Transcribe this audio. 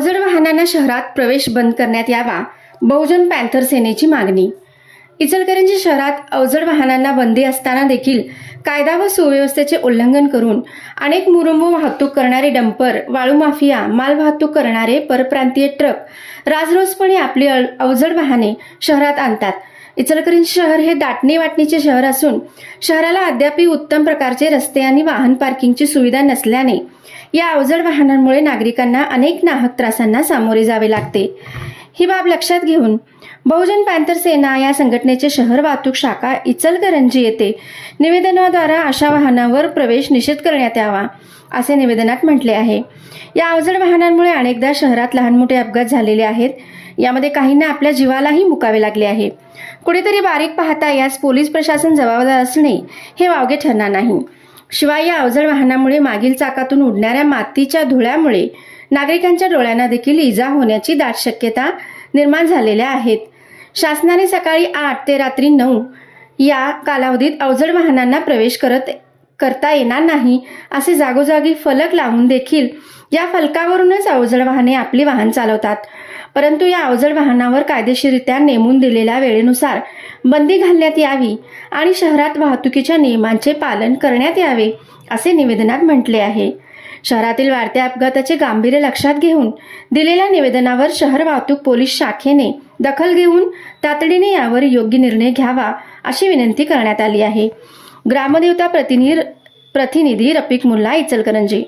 अवजड वाहनांना शहरात प्रवेश बंद करण्यात यावा बहुजन पॅन्थर सेनेची मागणी. इचलकरंजी शहरात अवजड वाहनांना बंदी असताना देखील कायदा व सुव्यवस्थेचे उल्लंघन करून अनेक मुरुंब वाहतूक करणारे डंपर वाळू माफिया माल वाहतूक करणारे परप्रांतीय ट्रक राजरोजपणे आपली अवजड वाहने शहरात आणतात. इचलकरंजी शहर हे दाटणी वाटणीचे शहर असून शहराला अद्यापही उत्तम प्रकारचे रस्ते आणि वाहन पार्किंगची सुविधा नसल्याने या अवजड वाहनांमुळे नागरिकांना अनेक नाहक त्रासांना सामोरे जावे लागते. ही बाब लक्षात घेऊन बहुजन पॅन्थर सेना या संघटनेचे शहर वाहतूक शाखा इचलकरंजी येथे निवेदनाद्वारा अशा वाहनावर प्रवेश निषेध करण्यात यावा असे निवेदनात म्हटले आहे. या अवजड वाहनांमुळे अनेकदा शहरात लहान मोठे अपघात झालेले आहेत. यामध्ये काहींना आपल्या जीवालाही मुकावे लागले आहे. कुठेतरी बारीक पाहता यास पोलीस प्रशासन जबाबदार असणे हे वावगे ठरणार नाही. शिवाय या अवजड वाहनामुळे मागील चाकातून उडणाऱ्या मातीच्या धुळ्यामुळे नागरिकांच्या डोळ्यांना देखील इजा होण्याची दाट शक्यता निर्माण झालेल्या आहेत. शासनाने सकाळी आठ ते रात्री नऊ या कालावधीत अवजड वाहनांना प्रवेश करत करता येणार नाही असे जागोजागी फलक लावून देखील या फलकावरूनच अवजड वाहने आपली वाहन चालवतात. परंतु या अवजड वाहनावर कायदेशीररित्या नेमून दिलेल्या वेळेनुसार बंदी घालण्यात यावी आणि शहरात वाहतुकीच्या नियमांचे पालन करण्यात यावे असे निवेदनात म्हटले आहे. शहरातील वाढत्या अपघाताचे गांभीर्य लक्षात घेऊन दिलेल्या निवेदनावर शहर वाहतूक पोलीस शाखेने दखल घेऊन तातडीने यावर योग्य निर्णय घ्यावा अशी विनंती करण्यात आली आहे. ग्रामदेवता प्रतिनिधी प्रतिनिधी रफिक मुल्ला इचलकरंजी.